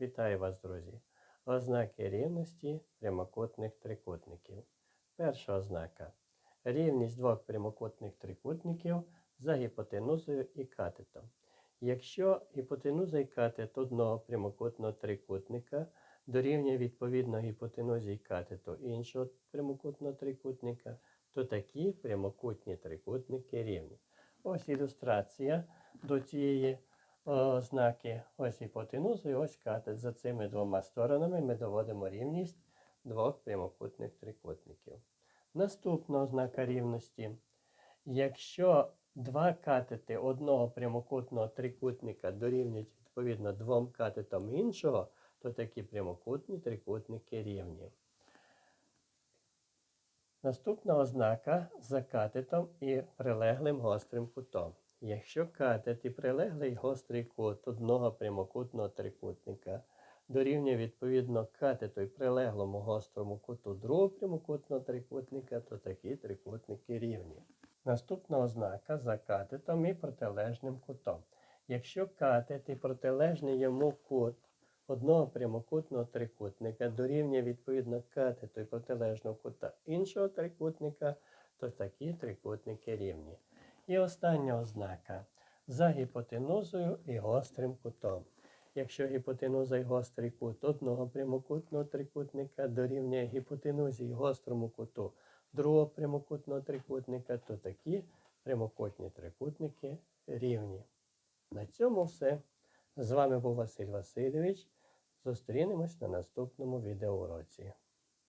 Вітаю вас, друзі! Ознаки рівності прямокутних трикутників. Перша ознака. Рівність двох прямокутних трикутників за гіпотенузою і катетом. Якщо гіпотенуза і катет одного прямокутного трикутника дорівнює відповідно гіпотенузі і катету іншого прямокутного трикутника, то такі прямокутні трикутники рівні. Ось ілюстрація до цієї ознаки. Ось гіпотенуза і ось катет. За цими двома сторонами ми доводимо рівність двох прямокутних трикутників. Наступна ознака рівності. Якщо два катети одного прямокутного трикутника дорівнюють відповідно двом катетам іншого, то такі прямокутні трикутники рівні. Наступна ознака за катетом і прилеглим гострим кутом. Якщо катет і прилеглий гострий кут одного прямокутного трикутника дорівнює відповідно катету і прилеглому гострому куту другого прямокутного трикутника, то такі трикутники рівні. Наступна ознака за катетом і протилежним кутом. Якщо катет і протилежний йому кут одного прямокутного трикутника дорівнює відповідно катету і протилежного кута іншого трикутника, то такі трикутники рівні. І остання ознака за гіпотенузою і гострим кутом. Якщо гіпотенуза і гострий кут одного прямокутного трикутника дорівнює гіпотенузі і гострому куту другого прямокутного трикутника, то такі прямокутні трикутники рівні. На цьому все. З вами був Василь Васильович. Зустрінемось на наступному відеоуроці.